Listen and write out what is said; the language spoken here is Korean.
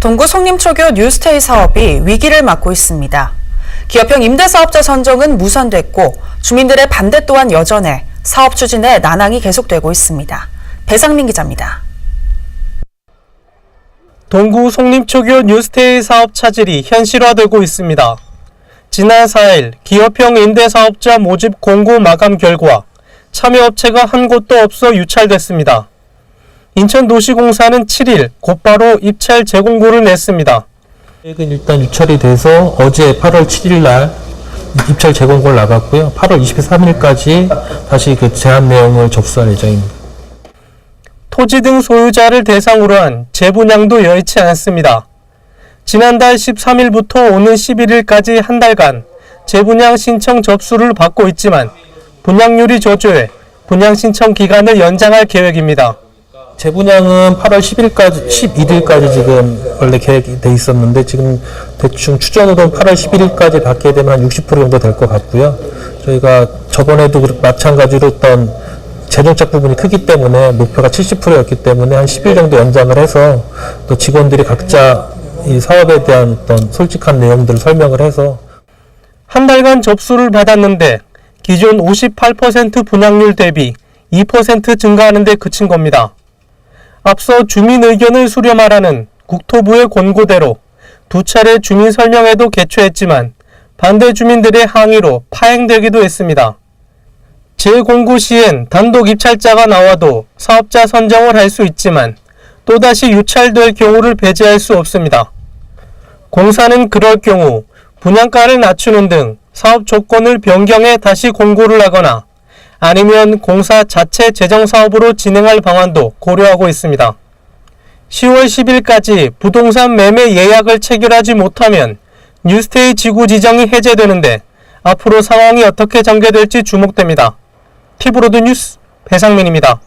동구 송림초교 뉴스테이 사업이 위기를 맞고 있습니다. 기업형 임대사업자 선정은 무산됐고 주민들의 반대 또한 여전해 사업 추진에 난항이 계속되고 있습니다. 배상민 기자입니다. 동구 송림초교 뉴스테이 사업 차질이 현실화되고 있습니다. 지난 4일 기업형 임대사업자 모집 공고 마감 결과 참여업체가 한 곳도 없어 유찰됐습니다. 인천도시공사는 7일 곧바로 입찰 재공고를 냈습니다. 계획은 일단 유찰이 돼서 어제 8월 7일 날 입찰 재공고를 나갔고요. 8월 23일까지 다시 그 제안 내용을 접수할 예정입니다. 토지 등 소유자를 대상으로 한 재분양도 여의치 않습니다. 지난달 13일부터 오는 11일까지 한 달간 재분양 신청 접수를 받고 있지만 분양률이 저조해 분양 신청 기간을 연장할 계획입니다. 재분양은 8월 10일까지, 11일까지 지금 원래 계획이 돼 있었는데 지금 대충 추정으로는 8월 11일까지 받게 되면 한 60% 정도 될 것 같고요. 저희가 저번에도 마찬가지로 어떤 재정적 부분이 크기 때문에 목표가 70%였기 때문에 한 10일 정도 연장을 해서 또 직원들이 각자 이 사업에 대한 어떤 솔직한 내용들을 설명을 해서 한 달간 접수를 받았는데 기존 58% 분양률 대비 2% 증가하는 데 그친 겁니다. 앞서 주민 의견을 수렴하라는 국토부의 권고대로 두 차례 주민 설명회도 개최했지만 반대 주민들의 항의로 파행되기도 했습니다. 재공고 시엔 단독 입찰자가 나와도 사업자 선정을 할 수 있지만 또다시 유찰될 경우를 배제할 수 없습니다. 공사는 그럴 경우 분양가를 낮추는 등 사업 조건을 변경해 다시 공고를 하거나 아니면 공사 자체 재정 사업으로 진행할 방안도 고려하고 있습니다. 10월 10일까지 부동산 매매 예약을 체결하지 못하면 뉴스테이 지구 지정이 해제되는데 앞으로 상황이 어떻게 전개될지 주목됩니다. 티브로드 뉴스 배상민입니다.